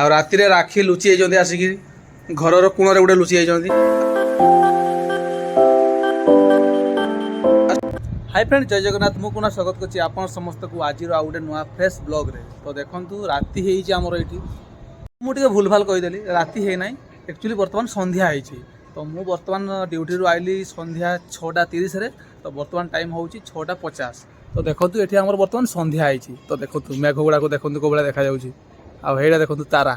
ଆଉ ରାତିରେ ରାକ୍ଷୀ ଲୁଚି ଯାଇଛନ୍ତି ଆସିକି ଘରର କୋଣରେ ଗୋଟେ ଲୁଚି ଯାଇଛନ୍ତି হাই ফ্রেন্ড জয় জগন্নাথ মু কুণা স্বাগত করছি আপনার সমস্ত আজির আউ গোটে নয় ফ্রেশ ব্লগ্রে তো দেখুন রাতে হয়েছে আমার এটি মু টিকি ভুলভাল কইদেলি রাতে হয়ে না একচুয়ালি বর্তমান সন্ধ্যা হয়েছে তো মু বর্তমান ডিউটি আইলি সন্ধ্যা ছটা তিরিশে তো বর্তমান টাইম হচ্ছে ছটা পচাশ তো দেখুন এটি আমার বর্তমান সন্ধ্যা হয়েছে তো দেখুন মেঘ গুড়া দেখুন কোভাবে দেখা যাচ্ছে ଆଉ ଏଇଟା ଦେଖନ୍ତୁ ତାରା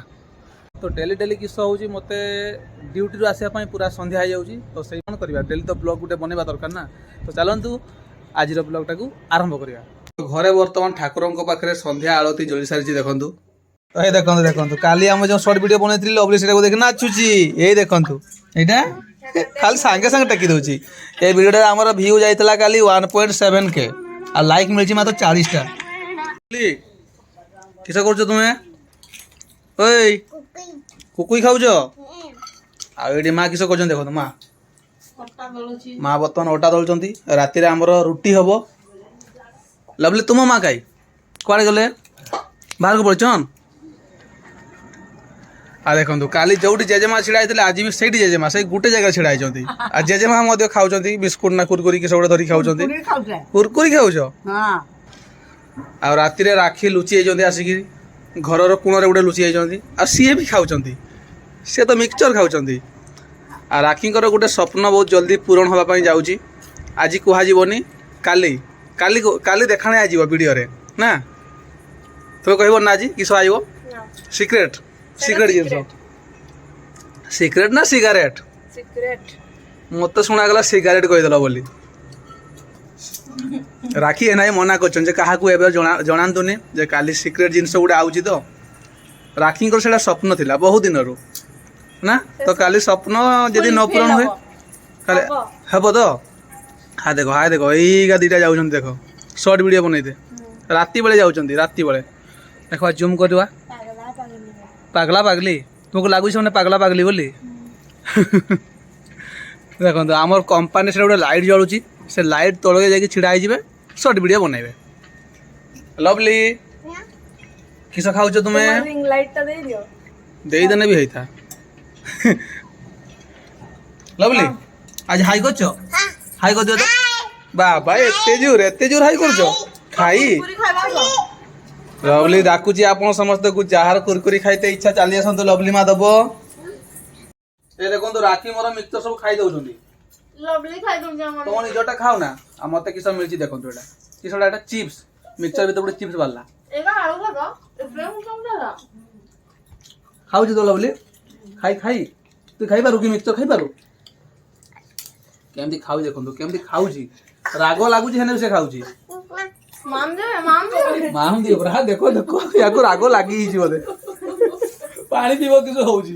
ତ ଡେଲି ଡେଲି କିସ ହେଉଛି ମୋତେ ଡ୍ୟୁଟିରୁ ଆସିବା ପାଇଁ ପୁରା ସନ୍ଧ୍ୟା ହେଇଯାଉଛି ତ ସେଇ କ'ଣ କରିବା ଡେଲି ତ ବ୍ଲଗ୍ ଗୋଟେ ବନେଇବା ଦରକାର ନା ତ ଚାଲନ୍ତୁ ଆଜିର ବ୍ଲଗ୍ଟାକୁ ଆରମ୍ଭ କରିବା ଘରେ ବର୍ତ୍ତମାନ ଠାକୁରଙ୍କ ପାଖରେ ସନ୍ଧ୍ୟା ଆଳତି ଜଳି ସାରିଛି ଦେଖନ୍ତୁ ତ ଏ ଦେଖନ୍ତୁ ଦେଖନ୍ତୁ କାଲି ଆମେ ଯେଉଁ ସର୍ଟ ଭିଡ଼ିଓ ବନେଇଥିଲି ଲଭଲି ସେଇଟାକୁ ଦେଖି ନାଚୁଛି ଏଇ ଦେଖନ୍ତୁ ଏଇଟା ଖାଲି ସାଙ୍ଗେ ସାଙ୍ଗେ ଟେକି ଦେଉଛି ଏ ଭିଡ଼ିଓଟା ଆମର ଭ୍ୟୁ ଯାଇଥିଲା କାଲି ୱାନ୍ ପଏଣ୍ଟ ସେଭେନ୍ କେ ଆଉ ଲାଇକ୍ ମିଳିଛି ମାତ୍ର ଚାଳିଶଟା କିସ କରୁଛ ତୁମେ ওই কুকুই ଖାଉଛ ଆଉ ଏଠି ମା କିସ କରୁଛନ୍ତି ଦେଖନ୍ତୁ ମା ମା ବର୍ତ୍ତମାନ ଅଟା ଦଳୁଛନ୍ତି ରାତିରେ ଆମର ରୁଟି ହବ ଲଭଲି ତୁମ ମା କାଇ କୁଆଡ଼େ ଗଲେ ବାହାରକୁ ପଡ଼ିଛନ୍ ଆଉ ଦେଖନ୍ତୁ କାଲି ଯେଉଁଠି ଜେଜେମା ଛିଡ଼ା ହେଇଥିଲେ ଆଜି ବି ସେଇଠି ଜେଜେମା ସେଇ ଗୋଟେ ଜାଗାରେ ଛିଡ଼ା ହେଇଛନ୍ତି ଆଉ ଜେଜେମା ମଧ୍ୟ ଖାଉଛନ୍ତି ବିସ୍କୁଟ ନା କୁରକୁରି କିସ ଗୋଟେ ଧରିକି ଖାଉଛନ୍ତି କୁରକୁରି ଖାଉଛ ଆଉ ରାତିରେ ରାକ୍ଷୀ ଲୁଚି ହେଇଛନ୍ତି ଆସିକିରି ଘରର କୋଣରେ ଗୋଟେ ଲୁଚି ଯାଇଛନ୍ତି ଆଉ ସିଏ ବି ଖାଉଛନ୍ତି ସିଏ ତ ମିକ୍ସଚର୍ ଖାଉଛନ୍ତି ଆଉ ରାକ୍ଷୀଙ୍କର ଗୋଟେ ସ୍ୱପ୍ନ ବହୁତ ଜଲ୍ଦି ପୂରଣ ହେବା ପାଇଁ ଯାଉଛି ଆଜି କୁହାଯିବନି କାଲି କାଲି କାଲି ଦେଖାଣେ ଆସିବ ଭିଡ଼ିଓରେ ନା ତୁମେ କହିବ ନା ଆଜି କିସ ଆସିବ ସିକ୍ରେଟ୍ ସିକ୍ରେଟ୍ ଜିନିଷ ସିକ୍ରେଟ୍ ନା ସିଗାରେଟ୍ ମୋତେ ଶୁଣାଗଲା ସିଗାରେଟ୍ କହିଦେଲ ବୋଲି ରାକ୍ଷୀ ଏନାଇ ମନା କରୁଛନ୍ତି ଯେ କାହାକୁ ଏବେ ଜଣାନ୍ତୁନି ଯେ କାଲି ସିକ୍ରେଟ୍ ଜିନିଷ ଗୋଟେ ଆଉଛି ତ ରାକ୍ଷୀଙ୍କର ସେଇଟା ସ୍ୱପ୍ନ ଥିଲା ବହୁ ଦିନରୁ ନା ତ କାଲି ସ୍ୱପ୍ନ ଯଦି ନ ପୂରଣ ହୁଏ ତାହେଲେ ହେବ ତ ହା ଦେଖ ହା ଦେଖ ଏଇଗା ଦୁଇଟା ଯାଉଛନ୍ତି ଦେଖ ସର୍ଟ ଭିଡ଼ିଓ ବନେଇଦେ ରାତି ବେଳେ ଯାଉଛନ୍ତି ରାତିବେଳେ ବେଳେ ଦେଖ ଜୁମ୍ କରିବା ପାଗଲା ପାଗଲି ତୁମକୁ ଲାଗୁଛି ସେମାନେ ପାଗଲା ପାଗଲି ବୋଲି ଦେଖନ୍ତୁ ଆମର କମ୍ପାନୀ ସେଇଟା ଗୋଟେ ଲାଇଟ୍ ଜଳୁଛି ସେ ଲାଇଟ୍ ତଳକୁ ଯାଇକି ଛିଡ଼ା ହେଇଯିବେ ସର୍ଟ ଭିଡ଼ିଓ ବନେଇବେ ଲଭଲି କିସ ଖାଉଛ ତୁମେ ଦେଇଦେଲେ ବି ହେଇଥା ଲଭଲି ଆଜି ହାଇ କରୁଛ ହାଇ କରିଦିଅ ତ ବାବା ଏତେ ଜୋର ଏତେ ଜୋର ହାଇ କରୁଛ ଖାଇ ଲଭଲି ଡାକୁଛି ଆପଣ ସମସ୍ତଙ୍କୁ ଯାହାର କୁରକୁରି ଖାଇତେ ଇଚ୍ଛା ଚାଲି ଆସନ୍ତୁ ଲଭଲି ମା ଦବ ଏ ଦେଖନ୍ତୁ ରାକ୍ଷୀ ମୋର ମିକ୍ସଚର ସବୁ ଖାଇ ଦଉଛନ୍ତି ତମ ନିଜଟା ଖାଉ ନା ଆଉ ମତେ କିସ ମିଳିଛି ଦେଖନ୍ତୁ ଏଇଟା କିସଟା ଏଇଟା ଚିପ୍ସ ମିକ୍ସଚର ଭିତରେ ଗୋଟେ ଚିପ୍ସ ବାହାରିଲା ଖାଉଛୁ ତୋଲ ବୋଲି ଖାଇ ଖାଇ ତୁ ଖାଇପାରୁ କି ମିକ୍ସଚର ଖାଇପାରୁ କେମିତି ଖାଉଛି ଦେଖନ୍ତୁ କେମିତି ଖାଉଛି ରାଗ ଲାଗୁଛି ହେଲେ ସେ ଖାଉଛି ମାମ ଦିଅ ପୁରା ଦେଖ ଦେଖ ୟାକୁ ରାଗ ଲାଗି ହେଇଛି ବୋଧେ ପାଣି ପିଇବ କିସ ହଉଛି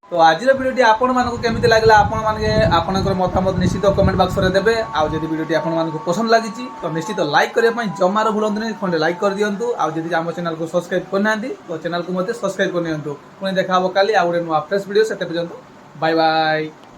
তো আজির ভিডিওটি আপনার কেমিতি লাগলে আপনার আপনার মতামত নিশ্চিত কমেন্ট বাক্সরে দেবে আদি ভিডিওটি আপনার পছন্দ লাগিছি তো নিশ্চিত লাইক করা জমার ভুলতুনি খন্ডে লাইক করে দিও আদি আমার চ্যানেল সবসক্রাইব করে না তো চ্যানেল সবসক্রাইব করে নিও পুঁ দেখা হব কালি আউ গোটে নয় ফ্রেশ ভিডিও সেতে পর্যন্ত বাই বাই